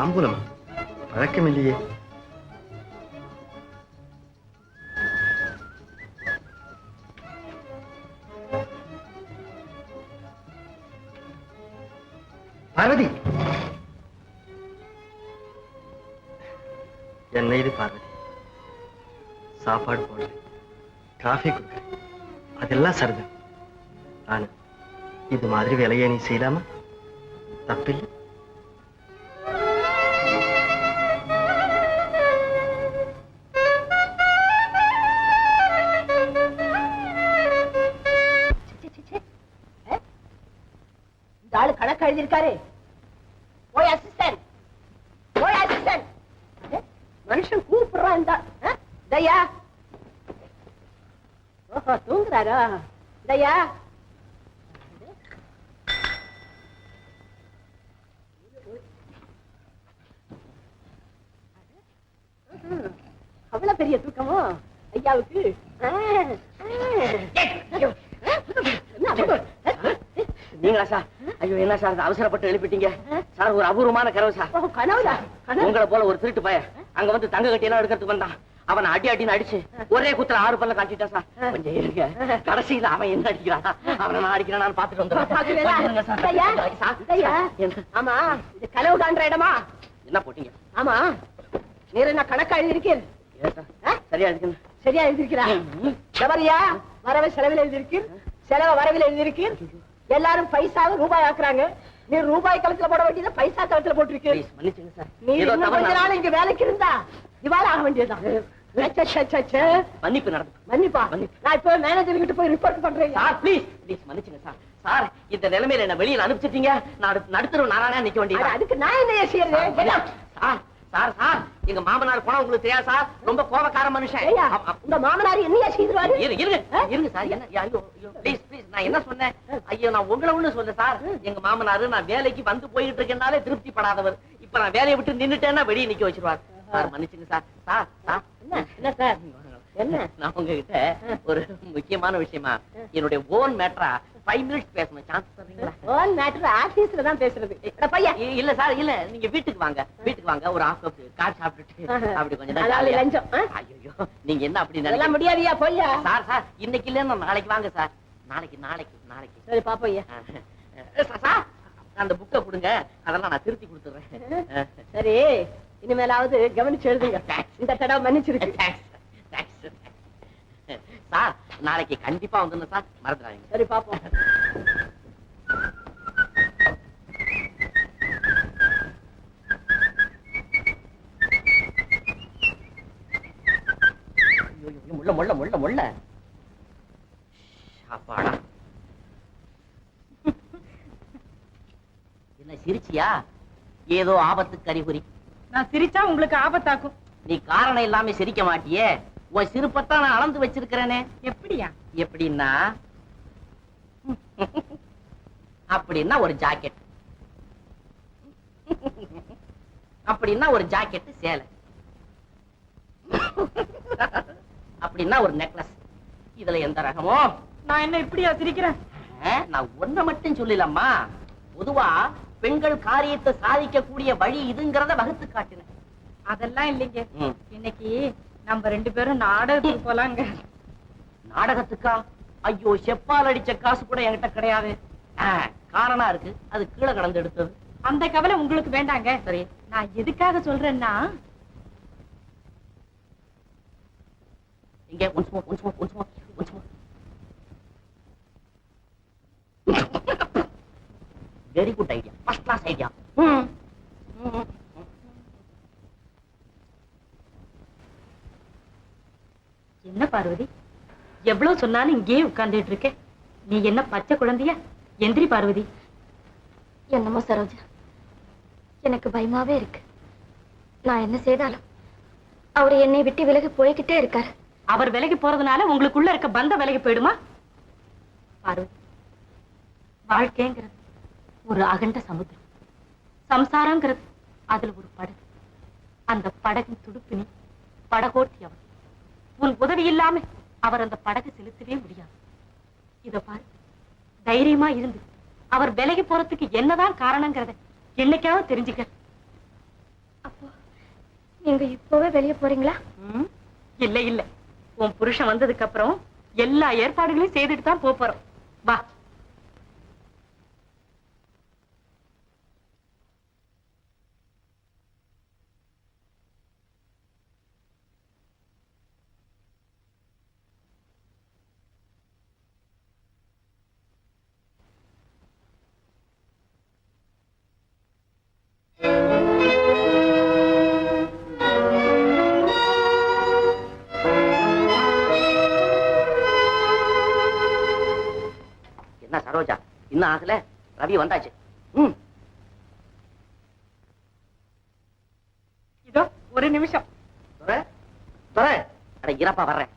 தாம்பூலமா பழக்கம் இல்லையே. பார்வதி! என்ன இது பார்வதி. சாப்பாடு போடுறேன் காஃபி கொடுக்குறேன் அதெல்லாம் சரிதான். ஆனா இது மாதிரி வேலையை நீ செய்யலாமா? தப்பில்லை. கணக்கு எழுதியிருக்காரு? போய் அசிஸ்டன்ட் போய் அசிஸ்டன்ட் மனுஷன் கூப்பிடுறான்? தயா ஓஹோ தூங்குறாரா? தயா அவ்வளவு பெரிய தூக்கமோ? ஐயாவுக்கு? நீங்களா சார்? ஐயோ என்ன சார் அவசரப்பட்டு எழுப்பிட்டீங்க? சார் ஒரு அபூர்வமான கனவு சார். ஓ, கனவுடா கனவு? உங்களை போல ஒரு திருட்டு பையன். அங்க வந்து தங்க கட்டி எல்லாம் எடுக்கிறதுக்கு வந்தான். அவனை அடி அடின்னு அடிச்சு ஒரே குத்துல ஆறு பல்ல காட்டிட்டான் சார். கொஞ்சம் இருங்க. கடைசியில அவன் என்ன அடிக்கிறான்? அவனை நான் அடிக்கிறேன் பாத்துட்டு? வந்துடுறேன். ஆமா இது கனவு காண்ற இடமா? என்ன போட்டீங்க? ஆமா. நீர் என்ன கணக்கா சார்? சரியா இருக்குன்னு சரியா எழுதியிருக்கிறா? எவரியா? வரவு செலவில் எழுதியிருக்கீர்? செலவு வரவில் எழுதியிருக்கீர்? எல்லாரும் பைசாவை ரூபாய் ஆக்குறாங்க நீ ரூபாய் கலத்துல போட வேண்டியதை பைசா மன்னிச்சுங்க சார் நீ இன்னும் கொஞ்ச நாள் இங்க வேலைக்கு இருந்தா இவாள ஆக வேண்டியதுதான். மன்னிப்பு நடந்து மன்னிப்பா. நான் இப்போ மேனேஜர் கிட்ட போய் ரிப்போர்ட் பண்றேன். சார் ப்ளீஸ் ப்ளீஸ் மன்னிச்சுங்க சார் சார் இந்த நிலைமையில என்ன வெளியில அனுப்பிச்சிட்டீங்க. நான் நடுத்தரும் நாராயணா நிக்க வேண்டியது அதுக்கு நான் என்ன செய்யறது? சார் சார் சார் எங்க மாமனார் போனா உங்களுக்கு தெரியாது சார். ரொம்ப கோபக்கார மனுஷன். உங்க மாமனார் என்னையா செய்திருவாரு? இரு- இருங்க இருங்க சார். என்ன ஐயோ ப்ளீஸ் ப்ளீஸ் நான் என்ன சொன்னேன்? ஐயோ நான் உங்களை ஒண்ணு சொல்ல சார். எங்க மாமனாரு நான் வேலைக்கு வந்து போயிட்டு இருக்கேன்னாலே திருப்தி படாதவர் இப்ப நான் வேலையை விட்டு நின்னுட்டேன்னா வெளியே நிக்க வச்சிருவார். சார் மன்னிச்சுங்க சார். Sir sir. என்ன என்ன சார்? என்ன நான் உங்ககிட்ட ஒரு முக்கியமான விஷயமா என்னுடைய ஓன் மேட்டரா ஃபைவ் மினிட்ஸ் பேசணும். சான்ஸ் தரீங்களா ஓன் மேட்டர் ஆபீஸ்ல தான் பேசுறது. பையா இல்ல சார் இல்ல. நீங்க வீட்டுக்கு வாங்க. வீட்டுக்கு வாங்க. ஒரு ஹாஃப் கப் கார் சாப்பிட்டுட்டு அப்படி கொஞ்சம் லஞ்சம்? ஐயோ நீங்க என்ன அப்படி நினைக்கிறீங்க? முடியாதியா பொய்யா? சார் சார் இன்னைக்கு இல்ல நாளைக்கு வாங்க சார் நாளைக்கு நாளைக்கு நாளைக்கு. சரி பாப்பையா ஆ, சார், சார் அந்த புக்கை கொடுங்க. அதெல்லாம் நான் திருத்தி கொடுத்துறேன். சரி இனிமேலாவது கவனிச்சு எழுதுங்க. இந்த தடவை மன்னிச்சிருக்கு தேங்க்ஸ் தேங்க்ஸ் சார் நாளைக்கு கண்டிப்பா வந்துடணும் சார். மறந்துடாதீங்க. சரி பாப்போம். முள்ள முள்ள முள்ள முள்ள. அப்பாடா. என்ன சிரிச்சியா? ஏதோ ஆபத்துக்கு அறிகுறி. நான் சிரிச்சா உங்களுக்கு ஆபத்தாக்கும். நீ காரணம் இல்லாம சிரிக்க மாட்டியே? உன் சிரிப்பத்தான் நான் அளந்து வச்சிருக்கிறேனே. எப்படியா? எப்படின்னா? அப்படின்னா ஒரு ஜாக்கெட். அப்படின்னா ஒரு ஜாக்கெட் சேலை. அப்படின்னா ஒரு நெக்லஸ். இதுல எந்த ரகமோ? நான் என்ன இப்படியா சிரிக்கிறேன்? நான் ஒன்ன மட்டும் சொல்லலம்மா. பொதுவா பெண்கள் காரியத்தை சாதிக்கக்கூடிய வழி இதுங்கிறத வகுத்து காட்டினேன். அதெல்லாம் இல்லைங்க. இன்னைக்கு நம்ம ரெண்டு பேரும் நாடகத்துக்கு போலாங்க. நாடகத்துக்கா? ஐயோ செப்பால் அடிச்ச காசு கூட என்கிட்ட கிடையாது. காரணா இருக்கு. அது கீழே கடந்து எடுத்தது. அந்த கவலை உங்களுக்கு வேண்டாங்க. சரி. நான் எதுக்காக சொல்றேன்னா இங்க once more once more once more once more very good idea first class idea என்ன பார்வதி? எவ்வளவு சொன்னாலும் இங்கேயே உட்கார்ந்துட்டு இருக்க. நீ என்ன பச்சை குழந்தையா? எந்திரி பார்வதி. என்னமோ சரோஜா. எனக்கு பயமாவே இருக்கு. நான் என்ன செய்தாலும் அவர் என்னை விட்டு விலகி போய்கிட்டே இருக்காரு. அவர் விலகி போறதுனால உங்களுக்குள்ள இருக்க பந்த விலகி போயிடுமா? பார்வதி வாழ்க்கைங்கிறது ஒரு அகண்ட சமுத்திரம். சம்சாரங்கிறது அதுல ஒரு படகு. அந்த படகின் துடுப்பு நீ படகோட்டி அவர். உன் உதவி இல்லாம அவர் அந்த படகு செலுத்தவே முடியாது. இத பாரு தைரியமா இருந்து அவர் விலகி போறதுக்கு என்னதான் காரணங்கிறத என்னைக்காவது தெரிஞ்சுக்க. நீங்க இப்பவே வெளியே போறீங்களா? இல்ல இல்ல. உன் புருஷன் வந்ததுக்கு அப்புறம் எல்லா ஏற்பாடுகளையும் செய்துட்டு தான் போறோம். வா. இன்னும் ஆகல. ரவி வந்தாச்சு. ம். இதோ ஒரு நிமிஷம். அட இறப்பா வர்றேன்.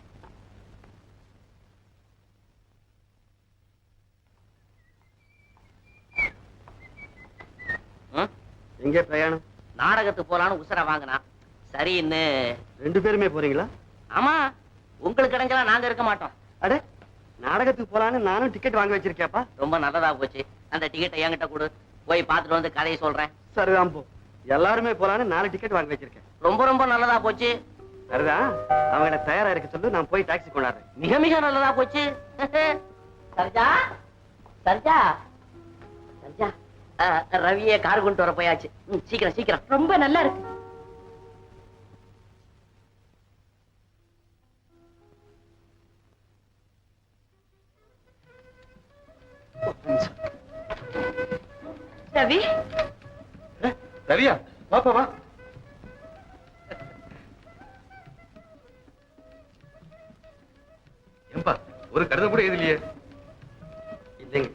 எங்கே பிரயாணம்? நாடகத்துக்கு போலான்னு உசுர வாங்கினா. சரின்னு ரெண்டு பேருமே போறீங்களா? ஆமா. உங்களுக்கு கிடைஞ்சலாம் நாங்க இருக்க மாட்டோம். அட நாடகத்துக்கு போலான்னு நானும் டிக்கெட் வாங்கி வச்சிருக்கேப்பா ரொம்ப நல்லதா போச்சு. அந்த டிக்கெட்டை என்கிட்ட கொடு. போய் பார்த்துட்டு வந்து கதையை சொல்றேன். சரிதான் போ. எல்லாருமே போலான்னு நாலு டிக்கெட் வாங்கி வச்சிருக்கேன். ரொம்ப ரொம்ப நல்லதா போச்சு. சரிதான். அவங்கள தயாரா இருக்க சொல்லு நான் போய் டாக்ஸி கொண்டாடுறேன். மிக மிக நல்லதா போச்சு. சர்ஜா? சர்ஜா? சர்ஜா? ரவியை கார் கொண்டு வர போயாச்சு. ம், சீக்கிரம் சீக்கிரம். ரொம்ப நல்லா இருக்கு. ரவி? ரவியா வாப்பா வா. ஏம்பா ஒரு கடிதம் கூட எழுதலையே. இல்லைங்க.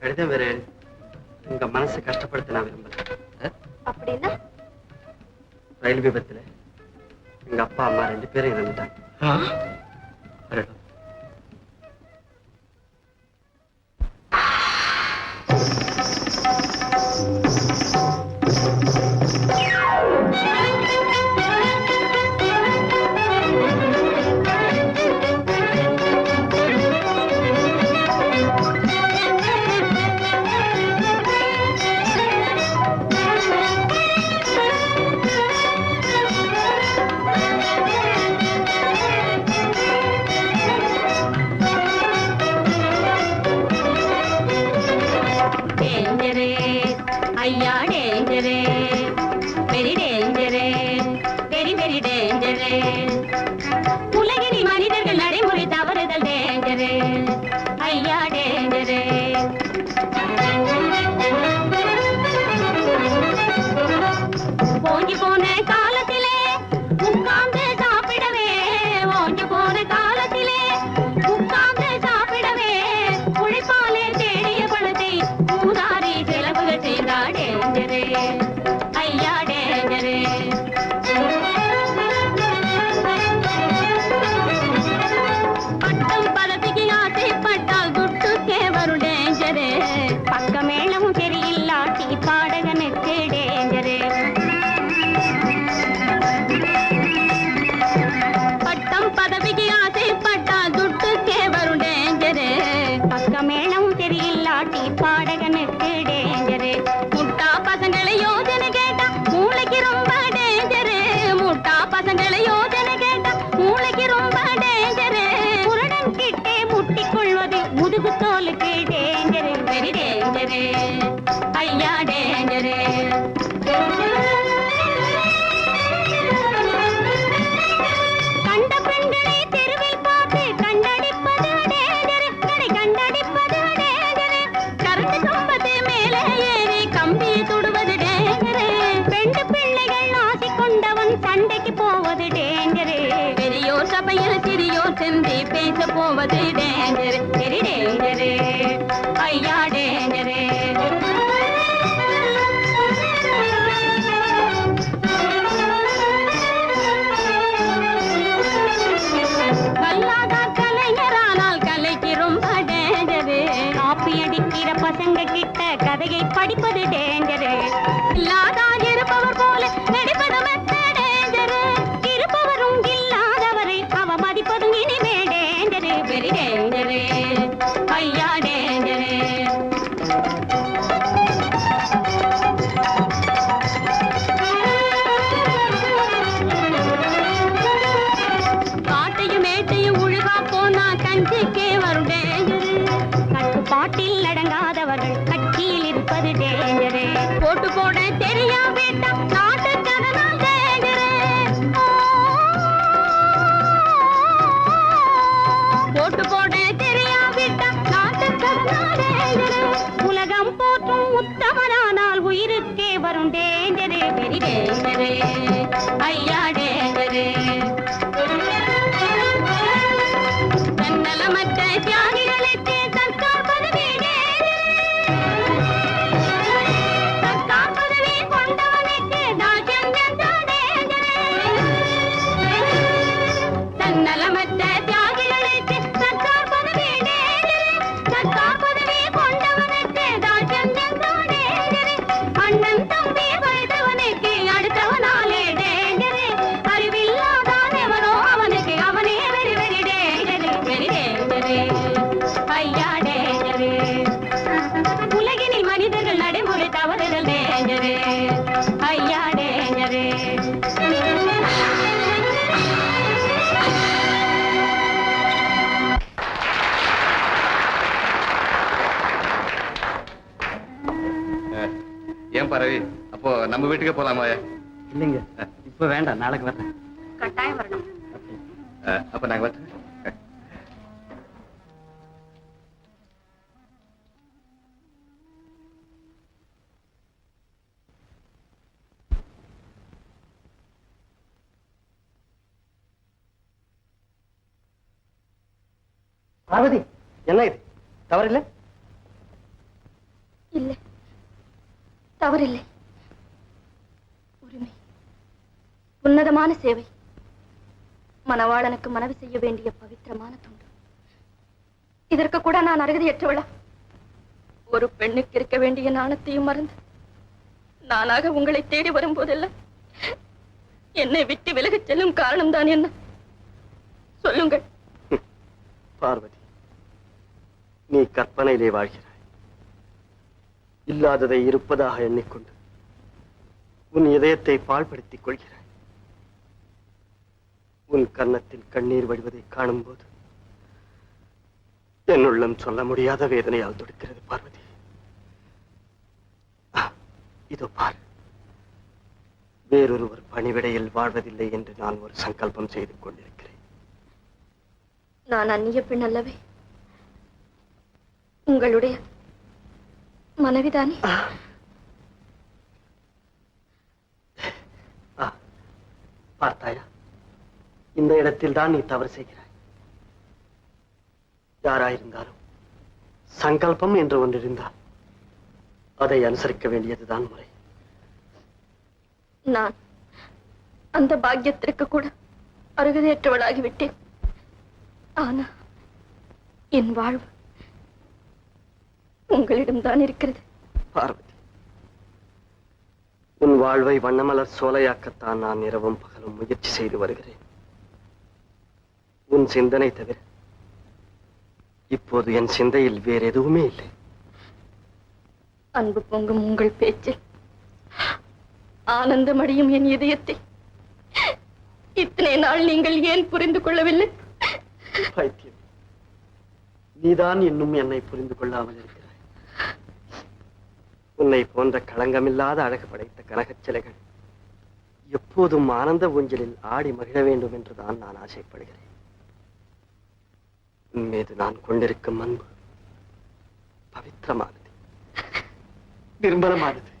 கடிதம் வேற உங்க மனசை கஷ்டப்படுத்த நான் விரும்பல. அப்படின்னா? ரயில் விபத்துல எங்க அப்பா அம்மா ரெண்டு பேரும் இறந்துட்டாங்க. வெரி ஏன் பரவி? அப்போ நம்ம வீட்டுக்கே போலாமா? இல்லைங்க. இப்ப வேண்டாம். நாளைக்கு வர்றேன் கட்டாயம் வரணும். அப்ப நாங்க வரேன் பார்வதி என்ன இது? தவறில்லை? இல்லை. தவறில்லை. உரிமை. உன்னதமான சேவை. மணவாளனுக்கு மனவு செய்ய வேண்டிய பவித்திரமான தொண்டு. இதற்கு கூட நான் அருகதையற்றவளா? ஒரு பெண்ணுக்கு இருக்க வேண்டிய நாணத்தையும் மறந்து நானாக உங்களை தேடி வரும்போதெல்லாம் என்னை விட்டு விலகச் செல்லும் காரணம்தான் என்ன? சொல்லுங்கள். பார்வதி நீ கற்பனையிலே வாழ்கிறாய். இல்லாததை இருப்பதாக எண்ணிக்கொண்டு உன் இதயத்தை பாழ்படுத்திக் கொள்கிறாய் உன் கன்னத்தில் கண்ணீர் வடிவதை காணும்போது என் உள்ளம் சொல்ல முடியாத வேதனையால் துடிக்கிறது பார்வதி. இதோ பார். வேறொருவர் பணிவிடையில் வாழ்வதில்லை என்று நான் ஒரு சங்கல்பம் செய்து கொண்டிருக்கிறேன். நான் அந்நிய பெண் அல்லவே உங்களுடைய மனைவிதானே ஆ, பார்த்தாயா? இந்த இடத்தில் தான் நீ தவறு செய்கிறாய். யாராயிருந்தாலும் சங்கல்பம் என்று ஒன்று இருந்தால் அதை அனுசரிக்க வேண்டியதுதான் முறை. நான் அந்த பாக்கியத்திற்கு கூட அருகதையற்றவளாகிவிட்டேன். ஆனா என் வாழ்வு உங்களிடம்தான் இருக்கிறது. பார்வதி உன் வாழ்வை வண்ணமலர் சோலையாக்கத்தான் நான் இரவும் பகலும் முயற்சி செய்து வருகிறேன். உன் சிந்தனை தவிர இப்போது என் சிந்தையில் வேற எதுவுமே இல்லை. அன்பு பொங்கும் உங்கள் பேச்சில் ஆனந்தமடையும் என் இதயத்தை இத்தனை நாள் நீங்கள் ஏன் புரிந்து கொள்ளவில்லை? பைத்தியம். நீதான் இன்னும் என்னை புரிந்து கொள்ளாமல் இருக்கிறாய். உன்னை போன்ற களங்கமில்லாத அழகு படைத்த கனகச் சிலைகள் எப்போதும் ஆனந்த ஊஞ்சலில் ஆடி மகிழ வேண்டும் என்றுதான் நான் ஆசைப்படுகிறேன். மீது நான் கொண்டிருக்கும் அன்பு பவித்திரமானது. நிர்மலமானது.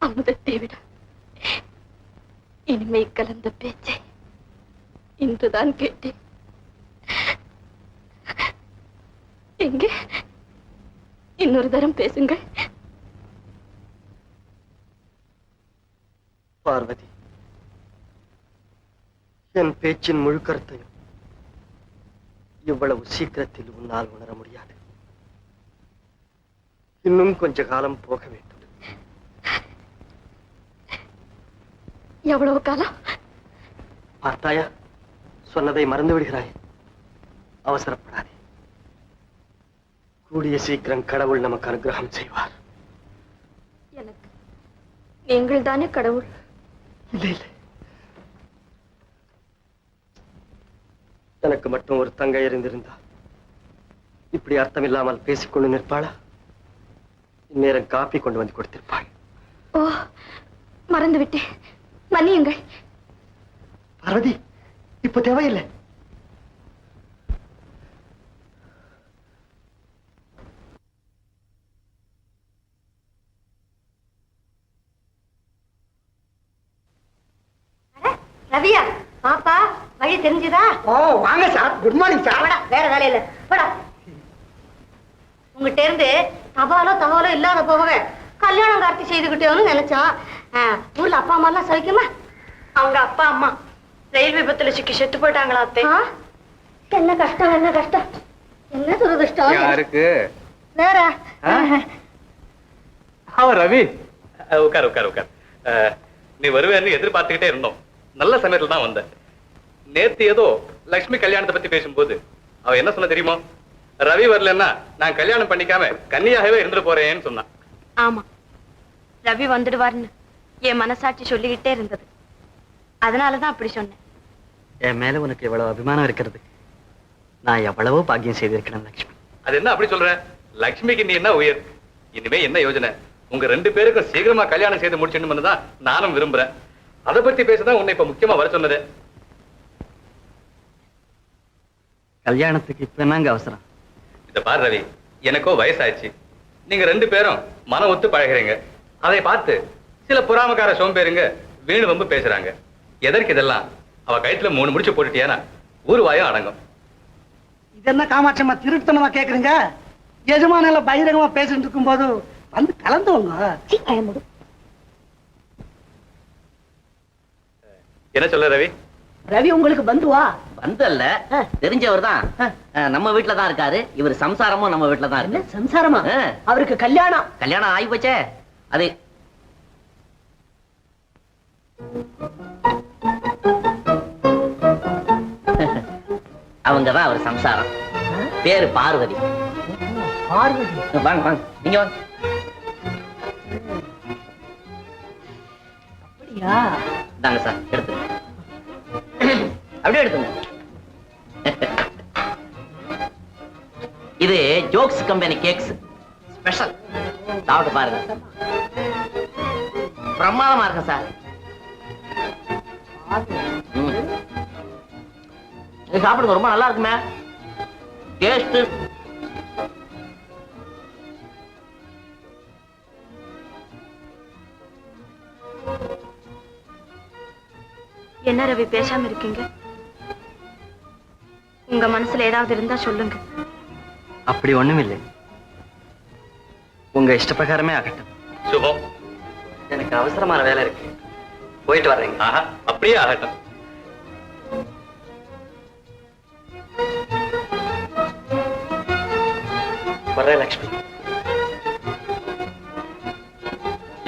அமுதத்தை விட இனிமை கலந்த பேச்சை இன்றுதான் கேட்டேன். எங்கே? இன்னொரு தரம் பேசுங்கள். பார்வதி என் பேச்சின் முழு கருத்தையும் இவ்வளவு சீக்கிரத்தில் உன்னால் உணர முடியாது. இன்னும் கொஞ்ச காலம் போக வேண்டும். எவ்வளவு காலம்? பார்த்தாயா? சொன்னதை மறந்து விடுகிறாய் அவசரப்படாதே. கூடிய சீக்கிரம் கடவுள் நமக்கு அனுகிரகம் செய்வார். எனக்கு. நீங்கள் தானே கடவுள்? இல்லை இல்லை. எனக்கு மட்டும் ஒரு தங்கை இருந்திருந்தால் இப்படி அர்த்தமில்லாமல் பேசிக்கொண்டு நிற்பாளா? இந்நேரம் காப்பி கொண்டு வந்து கொடுத்திருப்பாள். ஓ மறந்து விட்டேன் மன்னியுங்கள். பார்வதி இப்ப தேவையில்லை. ரவியா பாப்பா வழி தெரிஞ்சுதா? ஓ வாங்க சார் குட் மார்னிங் சார் போடா வேற வேலையில போடா. உங்ககிட்ட இருந்து தபாலோ தபாலோ இல்லாத போக கல்யாணம் கார்த்தி செய்துக்கிட்டோன்னு நினைச்சோம். ஊர்ல அப்பா அம்மா எல்லாம் சவிக்குமா அவங்க அப்பா அம்மா ரயில் விபத்துல சிக்கி செத்து போயிட்டாங்களா அத்தை? என்ன கஷ்டம் என்ன கஷ்டம்? என்ன துரதிருஷ்டம்? யாருக்கு? வேற? அவன் ரவி. உட்கார் உட்கார் உட்கார். நீ வருவேன்னு எதிர்பார்த்துக்கிட்டே இருந்தோம். நல்ல சமயத்துல தான் வந்த நேத்து ஏதோ லக்ஷ்மி கல்யாணத்தை பத்தி பேசும்போது அவ என்ன சொன்ன தெரியுமா? ரவி வரலன்னா நான் கல்யாணம் பண்ணிக்காம கன்னியாகவே இருந்துட்டு போறேன்னு சொன்னான் ஆமா. ரவி வந்துடுவார்னு என் மனசாட்சி சொல்லிக்கிட்டே இருந்தது. அதனாலதான் அப்படி சொன்னேன். என் மேல உனக்கு எவ்வளவு அபிமானம் இருக்கிறது. நான் எவ்வளவோ பாக்கியம் செய்திருக்கிறேன் லட்சுமி அது என்ன அப்படி சொல்ற? லக்ஷ்மிக்கு நீ என்ன உயர்? இனிமே என்ன யோசனை உங்க ரெண்டு பேருக்கும் சீக்கிரமா கல்யாணம் செய்து முடிச்சிடணும்னு தான் நானும் விரும்புறேன். அதை பத்தி பேசதான் உன்னை இப்ப முக்கியமா வர சொன்னது. கல்யாணத்துக்கு இப்ப என்னங்க அவசரம்? இத பாரு ரவி எனக்கோ வயசாச்சு நீங்க ரெண்டு பேரும் மனம் ஒத்து பழகுறீங்க. அதை பார்த்து சில புறாமக்கார சோம்பேருங்க வீணு வம்பு பேசுறாங்க. எதற்கு இதெல்லாம்? அவ கயித்துல மூணு முடிச்சு போட்டுட்டியானா? ஊர் வாயும் அடங்கும். இது என்ன காமாட்சம்மா திருத்தனமா கேக்குறீங்க? எஜமானில பகிரங்கமா பேசிட்டு இருக்கும்போது வந்து கலந்துவங்க என்ன சொல்ல ரவி? ரவி உங்களுக்கு பந்துவா? வந்தல்ல தெரிஞ்சவர் தான். நம்ம வீட்டுல தான் இருக்காரு. இவர் சம்சாரமும் நம்ம வீட்டுல தான் என்ன இருக்கு. சம்சாரமா. அவருக்கு கல்யாணம். கல்யாணம் ஆகி போச்சே. அது அவங்கதான் அவர் சம்சாரம். பேரு பார்வதி. பார்வதி. வாங்க வாங்க. நீங்க வாங்க. அப்படியா? தாங்க சார் எடுத்துங்க அப்படியே எடுத்துங்க இது ஜோக்ஸ் கம்பெனி கேக்ஸ். ஸ்பெஷல். சாப்பிட்டு பாருங்க. பிரமாதமா இருக்கு சார். சாப்பிடுங்க ரொம்ப நல்லா இருக்குமே. டேஸ்ட் என்ன ரவி பேசாம இருக்கீங்க? உங்க மனசுல ஏதாவது இருந்தா சொல்லுங்க. அப்படி ஒண்ணும் இல்லை உங்க இஷ்ட பிரகாரமே ஆகட்டும். சுபம் எனக்கு அவசரமான வேலை இருக்கு. போயிட்டு வர்றேங்க. ஆஹா அப்படியே ஆகட்டும். வர்றேன் லட்சுமி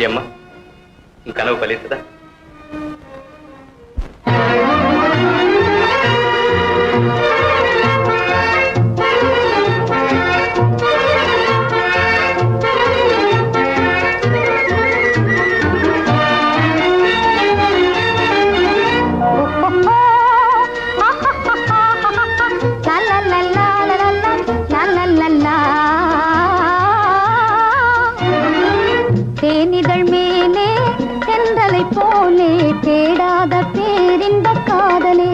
ஏம்மா உன் கனவு பலித்ததா? தேனிதழ் மேலே தென்றலை போலே தேடாத பேரின்ப காதலே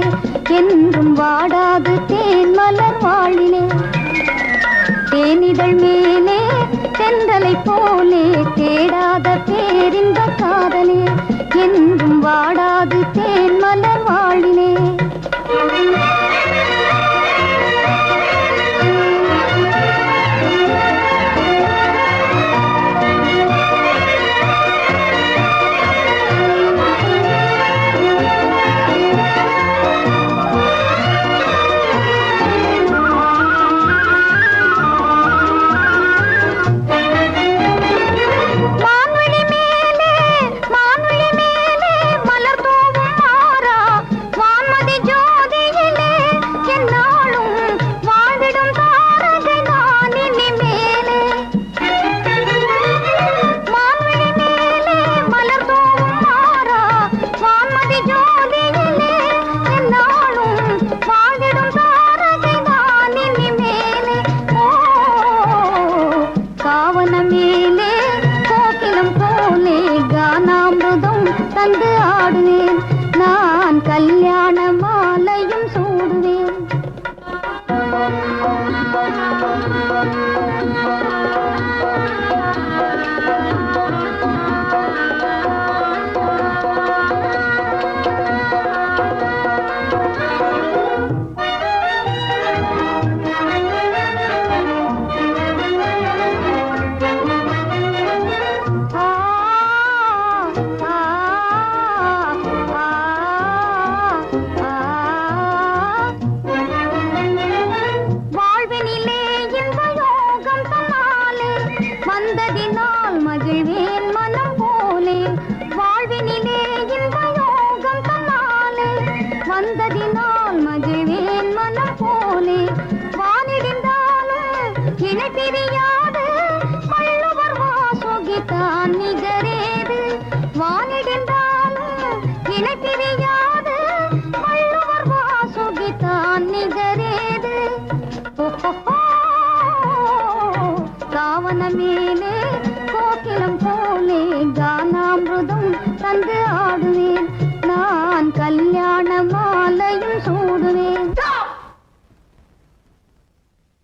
என்றும் வாடாது தேன் மலர் வாழிலே. தேனிதழ் மேலே தென்றலை போலே தேடாத பேரின்ப காதலே என்றும் வாடாது தேன் மலர் வாழிலே.